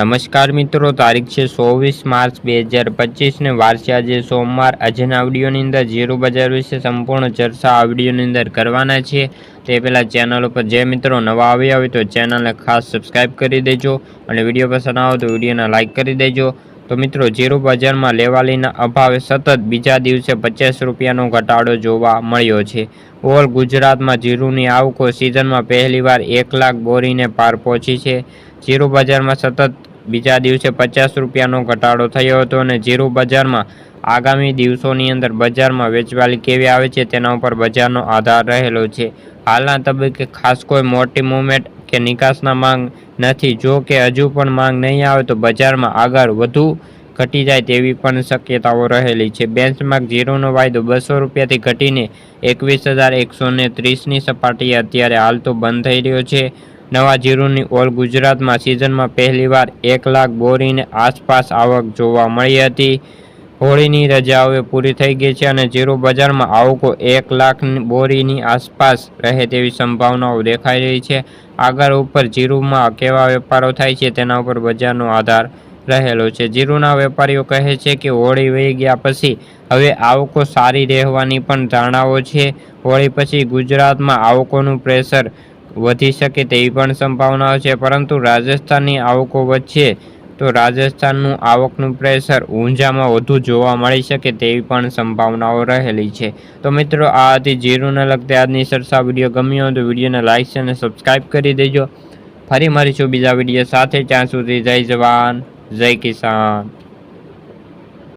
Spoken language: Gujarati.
નમસ્કાર મિત્રો, તારીખ છે ચોવીસ માર્ચ બે હજાર પચીસને વાર આજે સોમવાર. આજના આવડીઓની અંદર જીરો બજાર વિશે સંપૂર્ણ ચર્ચા આવડીઓની અંદર કરવાના છે. તે પહેલાં ચેનલ ઉપર જે મિત્રો નવા આવ્યા હોય તો ચેનલને ખાસ સબસ્ક્રાઈબ કરી દેજો અને વીડિયો પસંદ આવે તો વિડીયોને લાઇક કરી દેજો. તો મિત્રો, ઝીરો બજારમાં લેવાલીના અભાવે સતત બીજા દિવસે પચાસ રૂપિયાનો ઘટાડો જોવા મળ્યો છે. ઓલ ગુજરાતમાં જીરુની આવકો સિઝનમાં પહેલીવાર એક લાખ બોરીને પાર પહોંચી છે. જીરો બજારમાં સતત બીજા દિવસે પચાસ રૂપિયાનો ઘટાડો થયો હતો અને જીરું બજારમાં આગામી દિવસોની અંદર બજારમાં વેચવાલી કેવી આવે છે તેના ઉપર બજારનો આધાર રહેલો છે. હાલના તબક્કે ખાસ કોઈ મોટી મુવમેન્ટ કે નિકાસના માંગ નથી. જો કે હજુ પણ માંગ નહીં આવે તો બજારમાં આગળ વધુ ઘટી જાય તેવી પણ શક્યતાઓ રહેલી છે. બેન્ચમાર્ક ઝીરોનો વાયદો બસો રૂપિયાથી ઘટીને એકવીસ હજાર એકસો ને ત્રીસની સપાટીએ અત્યારે હાલ તો બંધ થઈ રહ્યો છે. નવા જીરુની ઓલ ગુજરાતમાં સિઝનમાં પહેલીવાર એક લાખ બોરીને આસપાસ આવક જોવા મળી હતી. હોળીની રજા હવે પૂરી થઈ ગઈ છે અને જીરો બજારમાં આવકો એક લાખ બોરીની આસપાસ રહે તેવી સંભાવનાઓ દેખાઈ રહી છે. આગળ ઉપર જીરુમાં કેવા વેપારો થાય છે તેના ઉપર બજારનો આધાર રહેલો છે. જીરુના વેપારીઓ કહે છે કે હોળી વહી ગયા પછી હવે આવકો સારી રહેવાની પણ ધારણાઓ છે. હોળી પછી ગુજરાતમાં આવકોનું પ્રેશર વધી શકે તેવી પણ સંભાવનાઓ છે, પરંતુ રાજસ્થાનની આવકો વચ્ચે તો રાજસ્થાનનું આવકનું પ્રેશર ઊંઝામાં વધુ જોવા મળી શકે તેવી પણ સંભાવનાઓ રહેલી છે. તો મિત્રો, આ હતી જીરુને લગતી આજની સરસા વીડિયો ગમ્યો હોય તો વિડીયોને લાઈક અને સબસ્ક્રાઈબ કરી દેજો. ફરી મળીશું બીજા વીડિયો સાથે, ત્યાં સુધી જય જવાન, જય કિસાન.